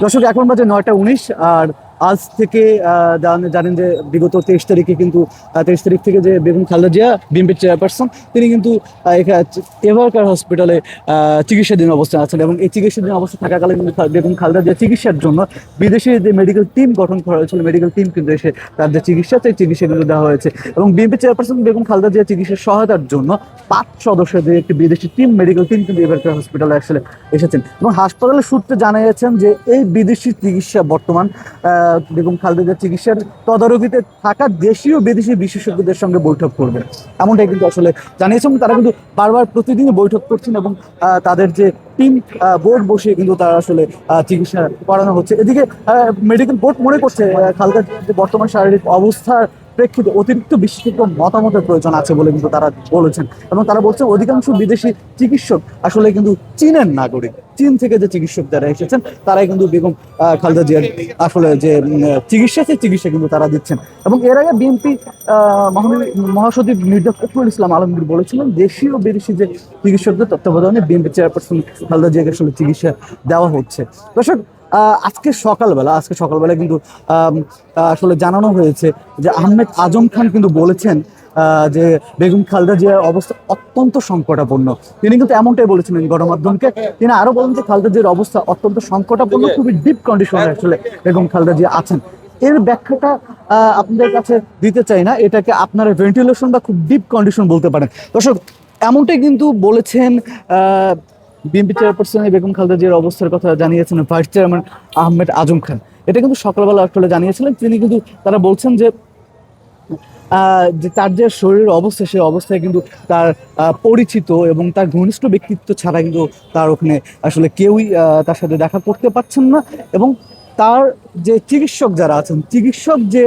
দর্শক এখন বাজে নয়টা উনিশ আর আজ থেকে জানেন যে বিগত তেইশ তারিখে কিন্তু তেইশ তারিখ থেকে যে বেগম খালেদা জিয়া, বিএনপির চেয়ারপারসন, তিনি কিন্তু এভারকার হসপিটালে চিকিৎসাধীন অবস্থায় আছেন এবং এই চিকিৎসাধীন অবস্থা থাকাকালে কিন্তু বেগম খালেদা জিয়া চিকিৎসার জন্য বিদেশি যে মেডিকেল টিম গঠন করা হয়েছিল মেডিকেল টিম কিন্তু এসে তার যে চিকিৎসা, সেই চিকিৎসা কিন্তু দেওয়া হয়েছে এবং বিএনপি চেয়ারপারসন বেগম খালেদা জিয়া চিকিৎসার সহায়তার জন্য পাঁচ সদস্যদের একটি বিদেশি টিম মেডিকেল টিম কিন্তু এবারকার হসপিটালে আসলে এসেছেন এবং হাসপাতালের সূত্রে জানা গেছেন যে এই বিদেশি চিকিৎসা বর্তমান বেগম খালেদা চিকিৎসার তদারকিতে থাকা দেশীয় বিদেশি বিশেষজ্ঞদের সঙ্গে বৈঠক করবেন। এমনটাই কিন্তু আসলে জানিয়েছেন। তারা কিন্তু বারবার প্রতিদিনই বৈঠক করছেন এবং তাদের যে টিম বোর্ড বসিয়ে কিন্তু তারা আসলে চিকিৎসা করানো হচ্ছে। এদিকে মেডিকেল বোর্ড মনে করছে আহ, খালেদা যে বর্তমান শারীরিক অবস্থার প্রেক্ষিতে অতিরিক্ত বিশেষজ্ঞ মতামতের প্রয়োজন আছে বলে কিন্তু তারা বলেছেন। এবং তারা বলছেন অধিকাংশ বিদেশি চিকিৎসক আসলে কিন্তু চীনের নাগরিক। চীন থেকে যে চিকিৎসক যারা এসেছেন, তারাই কিন্তু বেগম খালেদা জিয়ার আসলে যে চিকিৎসা, সেই চিকিৎসা কিন্তু তারা দিচ্ছেন। এবং এর আগে বিএনপি মহাসচিব মির্জা ফখরুল ইসলাম আলমগীর বলেছিলেন, দেশীয় বিদেশি যে চিকিৎসকদের তত্ত্বাবধানে বিএনপি চেয়ারপারসন খালেদা জিয়াকে আসলে চিকিৎসা দেওয়া হচ্ছে। দর্শক আজকে সকালবেলা আজকে সকালবেলা কিন্তু আসলে জানানো হয়েছে যে আহমেদ আজম খান কিন্তু বলেছেন যে বেগম খালেদা জিয়ার অবস্থা অত্যন্ত সংকটাপন্ন। তিনি কিন্তু এমনটাই বলেছিলেন গণমাধ্যমকে। তিনি আরও বলেন যে খালেদা জিয়ার অবস্থা অত্যন্ত সংকটাপন্ন, খুবই ডিপ কন্ডিশনে আসলে বেগম খালেদা জিয়া আছেন। এর ব্যাখ্যাটা আপনাদের কাছে দিতে চাই না, এটাকে আপনারা ভেন্টিলেশন বা খুব ডিপ কন্ডিশন বলতে পারেন। দর্শক, এমনটাই কিন্তু বলেছেন বিএনপি চেয়ারপারসন বেগম খালেদা জিয়ার অবস্থার কথা জানিয়েছেন ভাইস চেয়ারম্যান আহমেদ আজম খান। এটা কিন্তু সকালবেলা আসলে জানিয়েছিলেন, তিনি কিন্তু তারা বলছেন যে যে তার যে শরীরের অবস্থা, সেই অবস্থায় কিন্তু তার পরিচিত এবং তার ঘনিষ্ঠ ব্যক্তিত্ব ছাড়া কিন্তু তার ওখানে আসলে কেউই তার সাথে দেখা করতে পারছেন না এবং তার যে চিকিৎসক যারা আছেন, চিকিৎসক যে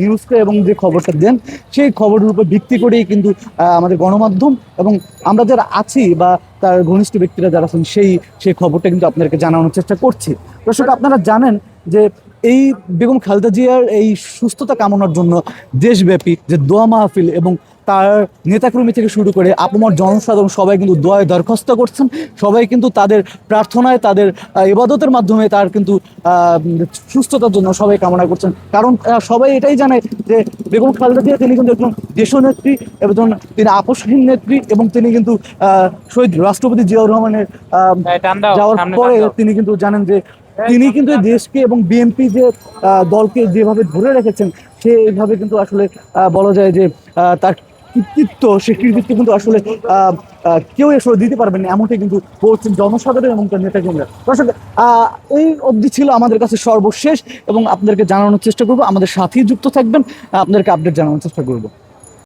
নিউজকে এবং যে খবরটা দেন, সেই খবরের উপর ভিত্তি করেই কিন্তু আমাদের গণমাধ্যম এবং আমরা যারা আছি বা তার ঘনিষ্ঠ ব্যক্তিরা যারা আছেন, সেই সেই খবরটা কিন্তু আপনাদেরকে জানানোর চেষ্টা করছি। দর্শক, আপনারা জানেন যে এই বেগম খালেদা জিয়ার এই সুস্থতা কামনার জন্য দেশব্যাপী যে দোয়া মাহফিল এবং তার নেতাকর্মী থেকে শুরু করে আপমর জনসাধারণ সবাই কিন্তু দোয়ায় দরখাস্ত করছেন। সবাই কিন্তু তাদের প্রার্থনায় তাদের আহ, ইবাদতের মাধ্যমে তার কিন্তু সুস্থতার জন্য সবাই কামনা করছেন। কারণ সবাই এটাই জানে যে বেগম খালেদা জিয়া তিনি কিন্তু একজন দেশনেত্রী এবং তিনি আপসহীন নেত্রী এবং তিনি কিন্তু আহ, শহীদ রাষ্ট্রপতি জিয়াউর রহমানের যাওয়ার পরে তিনি কিন্তু জানেন যে তিনি কিন্তু দেশকে এবং বিএনপি যে দলকে যেভাবে ধরে রেখেছেন সেইভাবে কিন্তু আসলে আহ, বলা যায় যে তার কৃতিত্ব, সেই কৃতিত্ব কিন্তু আসলে কেউ আসলে দিতে পারবেন না। এমনটাই কিন্তু বলছেন জনসাধারণ এবং তার নেতাকর্মীরা। দর্শক এই অবধি ছিল আমাদের কাছে সর্বশেষ এবং আপনাদেরকে জানানোর চেষ্টা করব। আমাদের সাথেই যুক্ত থাকবেন। আপনাদেরকে আপডেট জানানোর চেষ্টা করব।